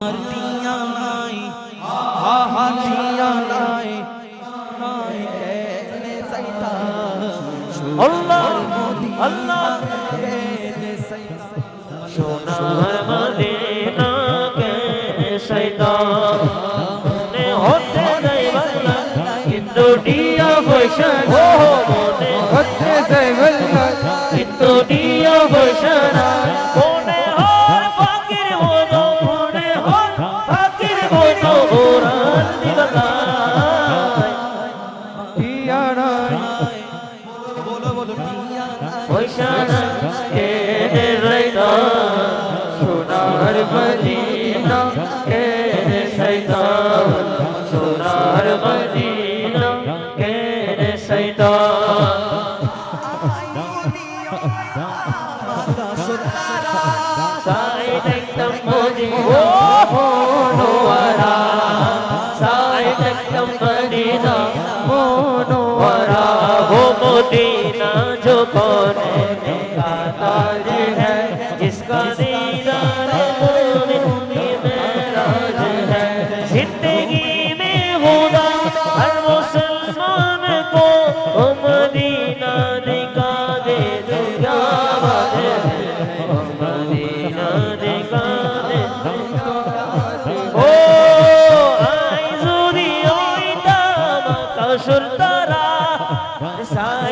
টিয়া নাই হা হা টিয়া নাই নাই কেনে সাইতা আল্লাহ আল্লাহ কেনে সাইতা সোনার মদিনা কে শৈতান মনে হতে দেয় বাংলা কিন্তু ডিয়া বৈশা মনে হতে দেয় বাংলা কিন্তু ডিয়া जो कौन है जिसका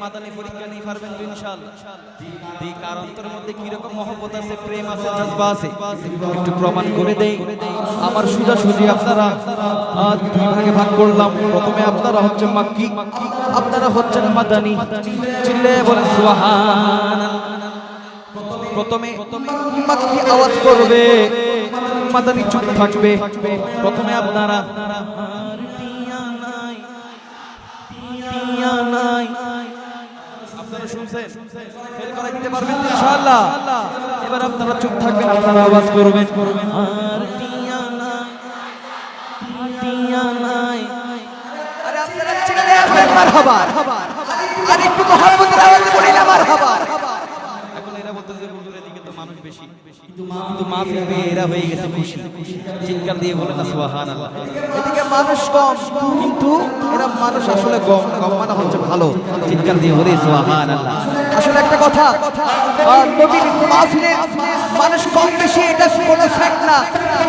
মাদানি পরীক্ষা নিয়ে পারবেন ইনশাআল্লাহ এই কার অন্তরের মধ্যে কি রকম মহব্বত আছে প্রেম আছে জজবা আছে? একটু প্রমাণ করে দেই। আমার সুজা সুজি আপনারা আহ, দুই ভাগে ভাগ করলাম। প্রথমে আপনারা হচ্ছে মাক্কি আপনারা হচ্ছেন মাদানি। চিল্লে বলেন সুবহান প্রথমে মাক্কি আওয়াজ করবে মাদানি চুপ থাকবে। প্রথমে আপনারা ফেল করা দিতে পারবেন ইনশাআল্লাহ। এবার আপনারা চুপ থাকবেন আপনারা আওয়াজ করবেন। আর টিয়া নাই টিয়া নাই। আরে আপনারা চিল্লে আসবেন মারহাবা আর একটু আওয়াজে মারহাবা এখন এরা বলতেছে যে হুজুরের দিকে তো মানুষ বেশি এরা হয়ে গেছে খুশি। চিৎকার দিয়ে বলে না সুবহানাল্লাহ। এদিকে মানুষ কম কিন্তু এরা মানুষ আসলে কম কম মানে হচ্ছে ভালো। চিৎকার দিয়ে বলে সুবহানাল্লাহ। আসলে একটা কথা আর নবীর মাহফিলে মানুষ কম বেশি এটা কোনো ফ্যাক্ট না।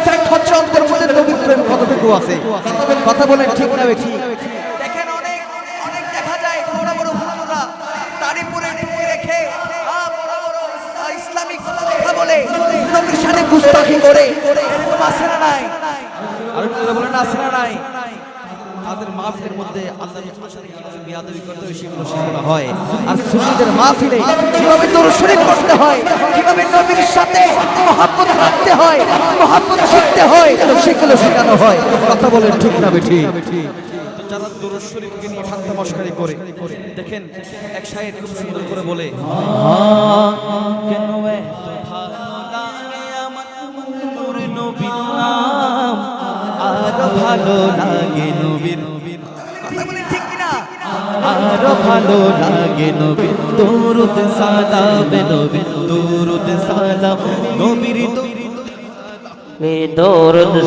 ফ্যাক্ট হচ্ছে অন্তর মধ্যে নবীর প্রেম কতটুকু আছে? কথা বলেন ঠিক না ঠিক দেখেন অনেক অনেক দেখা যায় বড় বড় হুজুররা দাড়ি পরে রেখে আ, বড় বড় আ, ইসলামিক কথা বলে। গুস্তাখি করে। এরকম আছে না নাই আর এরা বলে না নাই। তাদের মাহফিলের মধ্যে আল্লাহ রাসূলের সাথে কীভাবে বিয়াদবি করতে হয় সেগুলো শেখানো হয়। আর সুন্নিদের মাহফিলে কীভাবে দরুদ শরীফ হয় কীভাবে নবীর সাথে মহব্বত রাখতে হয় মহব্বত শিখতে হয় সেগুলো শেখানো হয়। কথা বলেন ঠিক না বেঠি? যারা দরুদ শরীফকে নিয়ে ঠাট্টা মশকারি করে দেখেন এক শায়ের খুব সুন্দর করে বলে কেন ভালো লাগে নবীর আরও ভালো লাগে নবীর দরুদ সালাম নবীর দরুদ সালাম। নবীর মে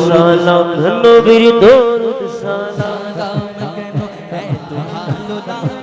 সালাম নবীর দৌরদ সালাম। এত ভালো লাগে।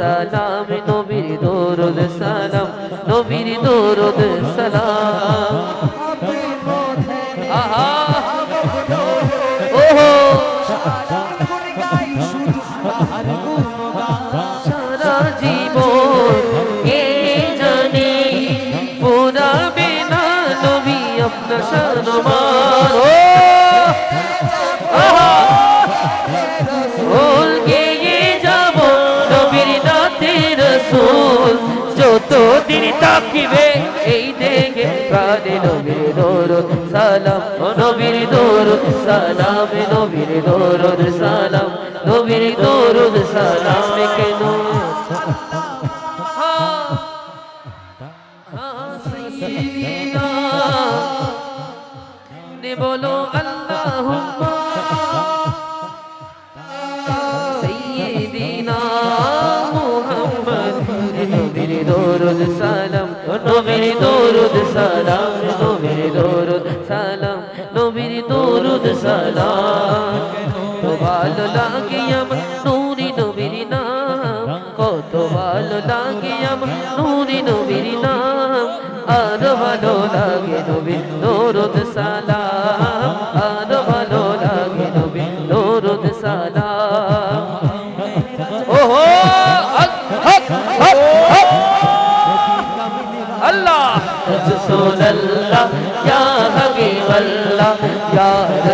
নবীর দরুদ সালাম। আহা। ওহো। সারা জীবন কে জানে? পুরাবে না নবী আপনার শানমান ও আহা ফুল গেয়ে যতদিন তাকিবে, এই দেখে কানে নবীর দরুদ, সালাম। নবীর দরুদ, সালাম নবীর দরুদ, সালাম। নবীর দরুদ, সালাম কেন? বলো আল্লাহ সালাম কত ভালো লাগে আমার নুরি নবীর নাম। কত ভালো লাগে আমার নুরি নবীর নাম। আর ভালো লাগে নবীর দরুদ সালাম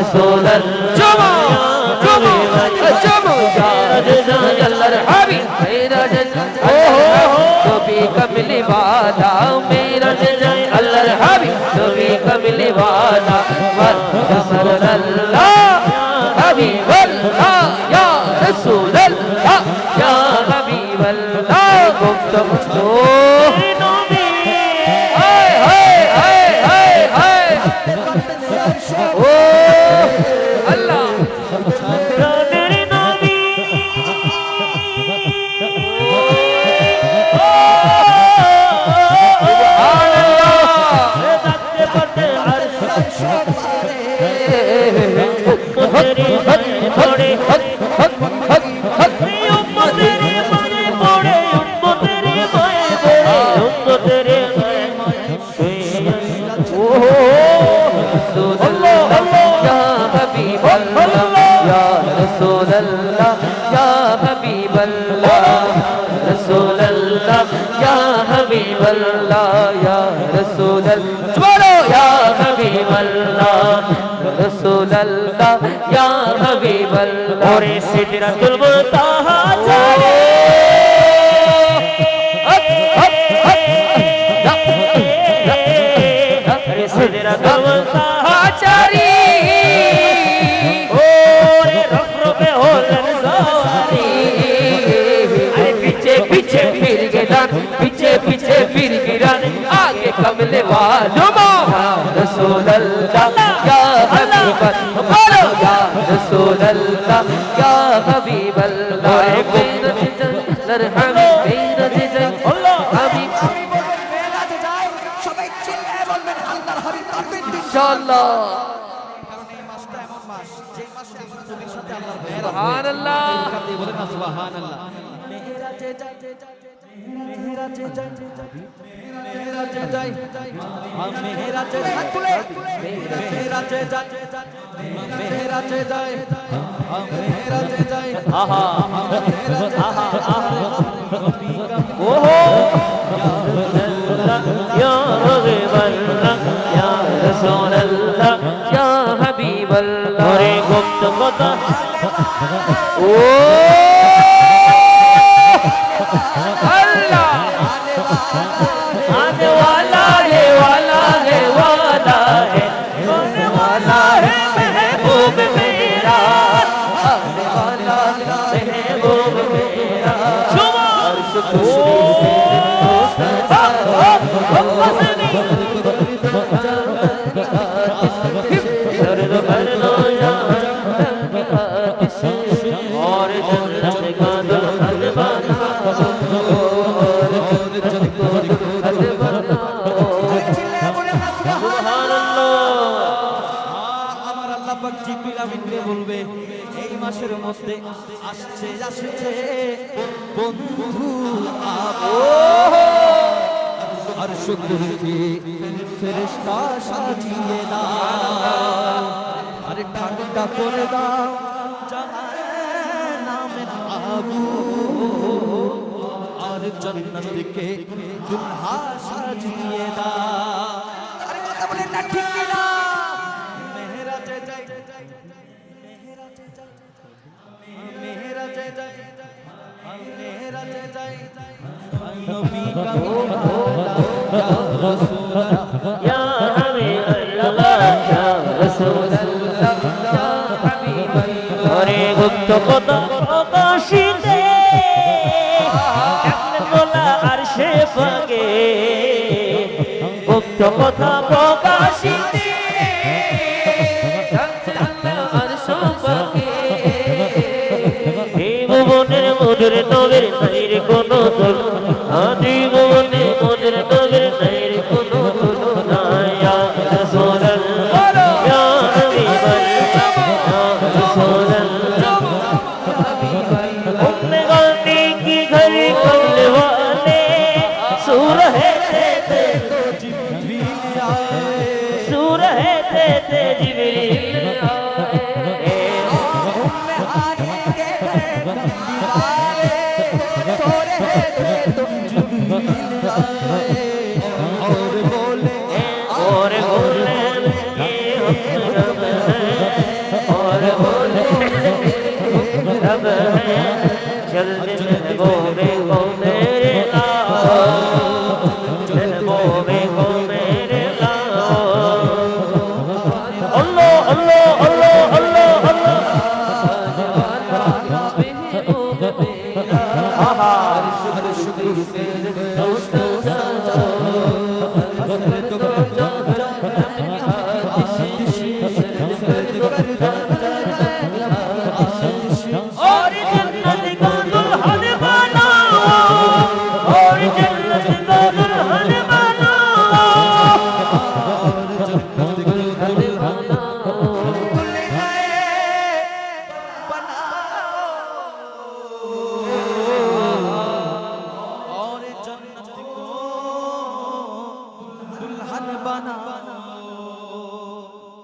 ইয়া রাসূলুল্লাহ جمع جمع جمع ইয়া আল্লাহর হাবিব মেরা या हबीब अल्लाह रसूल अल्लाह या हबीब अल्लाह और सिदरतुल मुंतहा अल्लाह या हबीब अल्लाह बोलो या रसूल अल्लाह या हबीब अल्लाह मेरा जिजन नरहम मेरा जिजन हबीब মেয়েরাজে যায় সবাই চিল্লায় বলবেন আল্লাহর হাবিব তাকবীর দিন इंशाअल्लाह কারণ এই মাসটা এমন মাস যে মাসে নবীর সাথে আল্লাহর মেহেরাজ सुभान अल्लाह আপনি বলেন না সুবহানাল্লাহ মেহেরাজে যায় মেহেরাজে যায় মেহেরাজে হাত তুলে মেহেরাজে যায় মেহেরাজে যায় মেহেরাজে যায় আহা আহা ও Vários oh! পাক জিবরিল আমিনকে বলবে, এই মাসের মধ্যে আসছে আসছে, বন্ধু আর শুকুরকে ফেরেশতা সাজিয়ে দাও, আরে ঠান্ডা করে দাও, জাহান্নামের আগুন আর জান্নাতকে দুলহা সাজিয়ে দাও। আরে কথা বলেন না, ঠিক কিনা? মেহরাজে যাই মেহরাজে যাই নবী কামিলা ইয়া রাসূলুল্লাহ ইয়া হাবিবাল্লাহ ইয়া রাসূলুল্লাহ ইয়া হাবিবাল্লাহ ওরে গুপ্ত কথা প্রকাশিতে আরশে গুপ্ত কথা প্রকাশিতে নাইর কোন